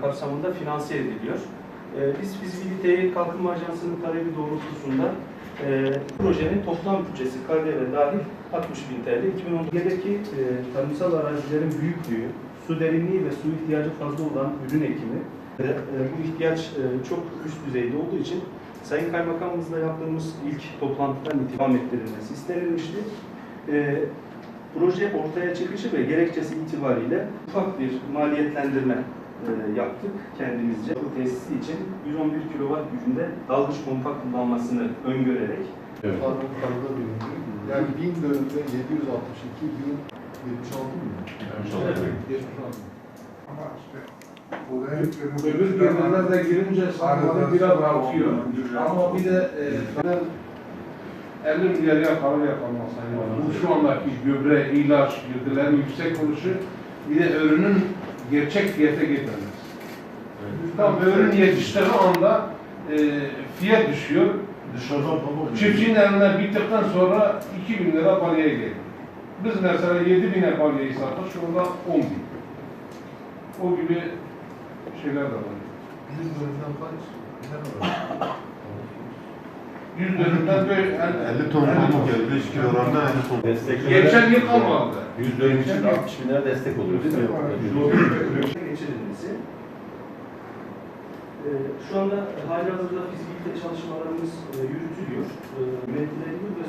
kapsamında finanse ediliyor. E, biz fizibiliteyi Kalkınma Ajansı'nın talebi doğrultusunda e, projenin toplam bütçesi KDV dahil 60 bin TL. 2017'deki e, tarımsal arazilerin büyüklüğü, su derinliği ve su ihtiyacı fazla olan ürün ekimi ve e, bu ihtiyaç e, çok üst düzeyde olduğu için Sayın Kaymakamımızla yaptığımız ilk toplantıdan itibaren ettirilmesi istenilmişti. E, proje ortaya çıkışı ve gerekçesi itibariyle ufak bir maliyetlendirme e, yaptık kendimizce. Bu tesisi için 111 kW gücünde dalgıç pompa kullanmasını öngörerek Evet. Fazla fazla bilinci. Yani 1000 dönümde 762 bin 76 mı? Evet. 76. Ama işte Öbür yerlerine de girince sanmadı biraz artıyor. Ama bir de e, 50 milyar para yapamaz. Bu şu andaki gübre, ilaç, girdilerin yüksek oluşu bir de ürünün gerçek fiyata getirmesi. Tam ürün yetiştiği anda e, fiyat düşüyor. Dışarıdan pamuk. Çiftçinin eline bittikten sonra 2000 lira balyaya geliyor. Biz mesela 7 bine balyayı sattık, şu anda 10 bin. O gibi şeyler de var. 100 dönümden kaç? Ne kadar? 100 dönümden böyle yani 50 ton pamuk geldi. 5 kilogramda 50 ton. Geçen yıl kalmadı. 100 dönüm için 60 bin lira destek oluyor değil mi? geçirilmesi. Ee, Şu anda halihazırda fizibilite çalışmalarımız e, yürütülüyor. Üretilebilir ve